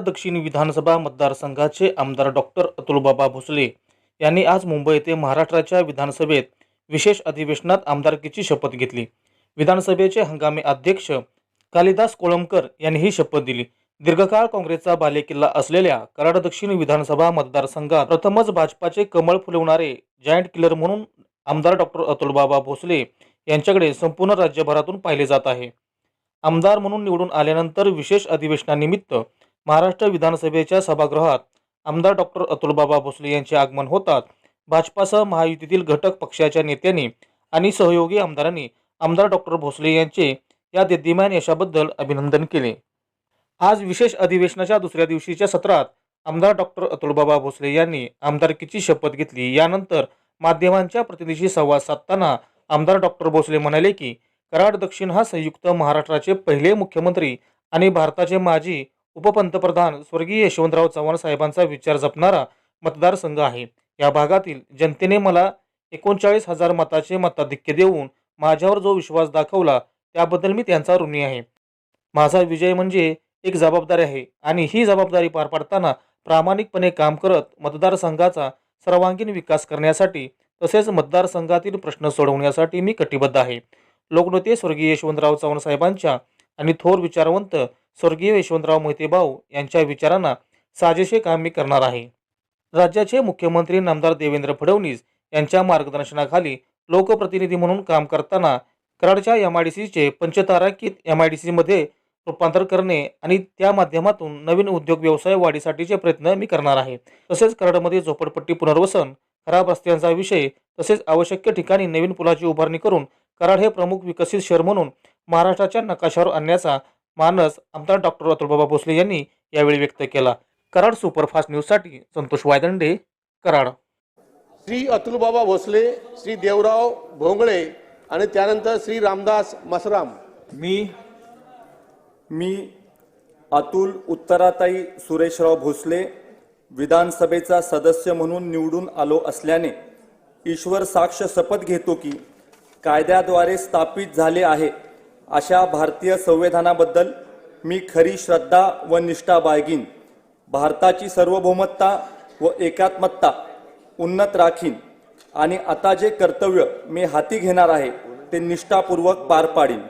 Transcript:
दक्षिण विधानसभा मतदारसंघाचे आमदार डॉक्टर अतुलबाबा भोसले यांनी आज मुंबई येथे महाराष्ट्राच्या विधानसभेत विशेष अधिवेशनात आमदारकीची शपथ घेतली. विधानसभेचे हंगामी अध्यक्ष कालिदास कोळंबकर यांनी ही शपथ दिली. दीर्घकाळ काँग्रेसचा बालेकिल्ला असलेल्या कराड दक्षिण विधानसभा मतदारसंघात प्रथमच भाजपाचे कमळ फुलवणारे जायंट किलर म्हणून आमदार डॉक्टर अतुलबाबा भोसले यांच्याकडे संपूर्ण राज्यभरातून पाहिले जात आहे. आमदार म्हणून निवडून आल्यानंतर विशेष अधिवेशनानिमित्त महाराष्ट्र विधानसभेच्या सभागृहात आमदार डॉक्टर अतुलबाबा भोसले यांचे आगमन होतात भाजपासह महायुतीतील घटक पक्षाच्या नेत्यांनी आणि सहयोगी आमदारांनी आमदार डॉक्टर भोसले यांचे या दिद्यमान यशाबद्दल अभिनंदन केले. आज विशेष अधिवेशनाच्या दुसऱ्या दिवशीच्या सत्रात आमदार डॉक्टर अतुलबाबा भोसले यांनी आमदारकीची शपथ घेतली. यानंतर माध्यमांच्या प्रतिनिधीशी संवाद साधताना आमदार डॉक्टर भोसले म्हणाले की कराड दक्षिण हा संयुक्त महाराष्ट्राचे पहिले मुख्यमंत्री आणि भारताचे माजी उपपंतप्रधान स्वर्गीय यशवंतराव चव्हाण साहेबांचा विचार जपणारा मतदारसंघ आहे. या भागातील जनतेने मला एकोणचाळीस हजार मताचे मताधिक्य देऊन माझ्यावर जो विश्वास दाखवला त्याबद्दल मी त्यांचा ऋणी आहे. माझा विजय म्हणजे एक जबाबदारी आहे आणि ही जबाबदारी पार पाडताना प्रामाणिकपणे काम करत मतदारसंघाचा सर्वांगीण विकास करण्यासाठी तसेच मतदारसंघातील प्रश्न सोडवण्यासाठी मी कटिबद्ध आहे. लोकनेते स्वर्गीय यशवंतराव चव्हाण साहेबांच्या आणि थोर विचारवंत स्वर्गीय यशवंतराव मोहिते भाऊ यांच्या विचारांना साजेसे काम मी करणार आहे. राज्याचे मुख्यमंत्री नामदार देवेंद्र फडणवीस यांच्या मार्गदर्शनाखाली लोकप्रतिनिधी म्हणून काम करताना कराडच्या एम आय डी सीचे पंचतारांकित एम आय डी सीमध्ये रूपांतर करणे आणि त्या माध्यमातून नवीन उद्योग व्यवसाय वाढीसाठीचे प्रयत्न मी करणार आहे. तसेच कराडमध्ये झोपडपट्टी पुनर्वसन खराब रस्त्यांचा विषय तसेच आवश्यक ठिकाणी नवीन पुलाची उभारणी करून कराड हे प्रमुख विकसित शहर म्हणून महाराष्ट्राच्या नकाशावर आणण्याचा मानस आमदार डॉक्टर अतुलबाबा भोसले यांनी यावेळी व्यक्त केला. कराड सुपरफास्ट न्यूजसाठी संतोष वायदंडे कराड. श्री अतुलबाबा भोसले श्री देवराव भोंगळे आणि त्यानंतर श्री रामदास मसराम. मी मी अतुल उत्तराताई सुरेशराव भोसले विधानसभेचा सदस्य म्हणून निवडून आलो असल्याने ईश्वर साक्ष शपथ घेतो की कायद्याद्वारे स्थापित झाले आहे. अशा भारतीय संविधानाबद्दल मी खरी श्रद्धा व निष्ठा बाळगीन. भारताची सार्वभौमत्ता व एकात्मत्ता उन्नत राखीन. आणि आता जे कर्तव्य मी हाती घेणार आहे ते निष्ठापूर्वक पार पाडीन.